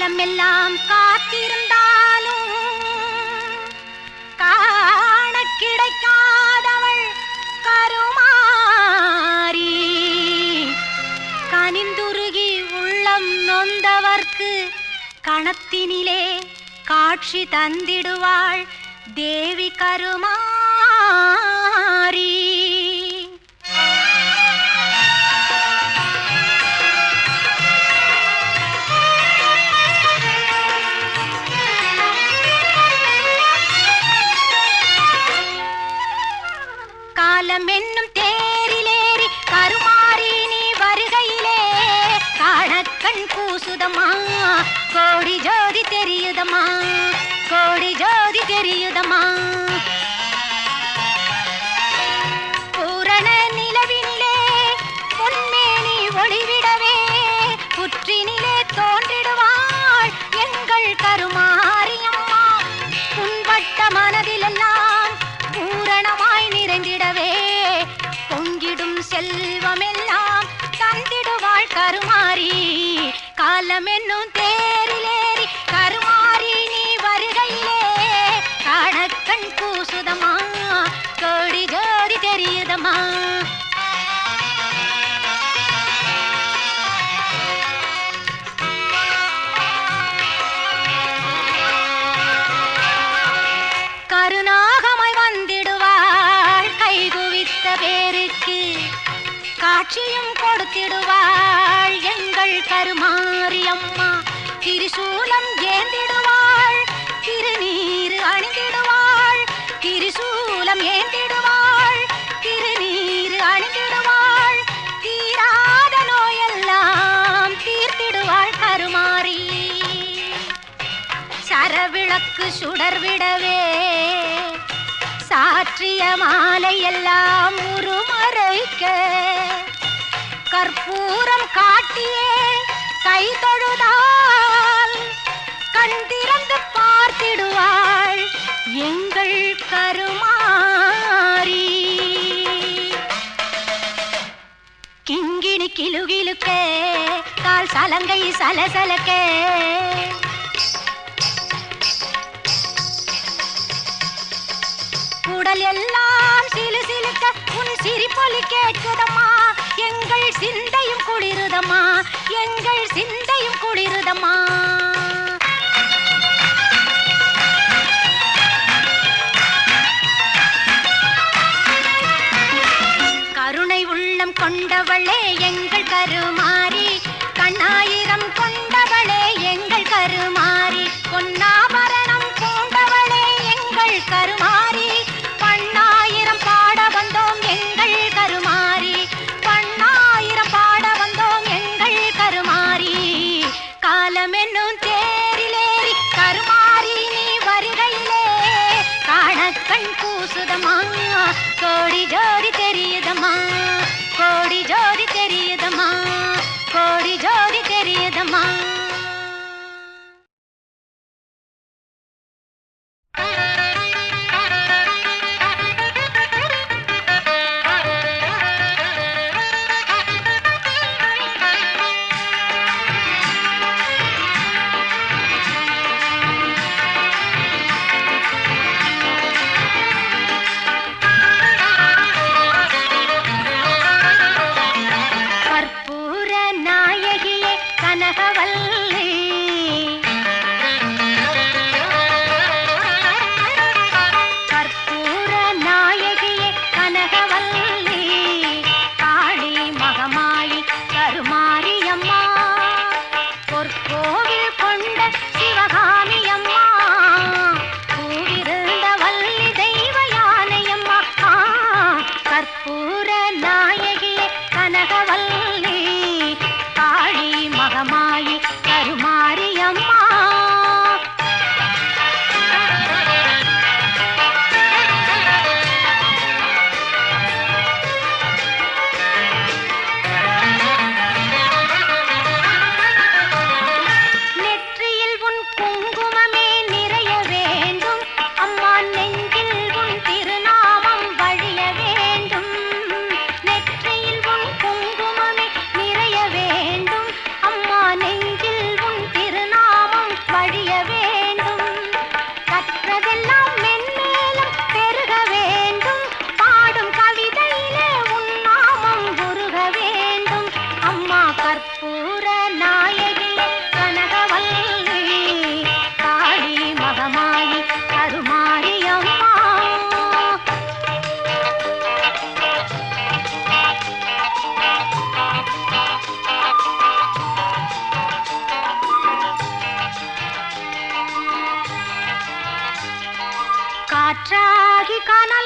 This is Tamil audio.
காலமெல்லாம் காத்திருந்தாலும் காண கிடைக்காதவள் கருமாறி. கனிந்துருகி உள்ளம் நொந்தவர்க்கு கணத்தினிலே காட்சி தந்திடுவாள் தேவி கருமாறி. தெரியுதம்மா. பூரண நிலவினிலே பொன்மேனி ஒளிவிடவே புற்றினிலே தோன்றிடுவாள் எங்கள் கருமாரியம்மா. உன்பட்ட மனதிலெல்லாம் பூரணமாய் நிறைந்திடவே பொங்கிடும் செல்வமெல்லாம் தந்திடுவாள் கருமாரி. காலம் காட்சியும் கொடுத்திடுவாள். எங்கள் கருமாரியம்மா திரிசூலம் ஏந்திடுவாள். திருநீர் அணிந்திடுவாள். திரிசூலம் ஏந்திடுவாள். திருநீர் அணிந்திடுவாள். தீராத நோயெல்லாம் தீர்த்திடுவாள் கருமாரி. சரவிளக்கு சுடர்விடவே சாற்றிய மாலையெல்லாம் உருமறைக்க கற்பூரம் காட்டியே கை தொழுதால் கண் திறந்து பார்த்திடுவாள் எங்கள் கருமாறி. கிங்கிணி கிலுகிலுக்கே கால் சலங்கை சலசலக்கே. உடல் எல்லாம் சிலு சிலுக்க உன் சிரிப்பொலி கேட்குதம்மா. எங்கள் சிந்தையும் குளிருதம்மா எங்கள் சிந்தையும் குளிருதம்மா. கருணை உள்ளம் கொண்டவளே எங்கள் கருமா. காரிலேறி கருமாறி நீ வருகையிலே. காணக்கண் பூசுதம்மா கோடி ஜோடி தெரியுதமா கோடி ஜோடி தெரியுதமா கோடி ஜோடி தெரியுதமா ठिकाना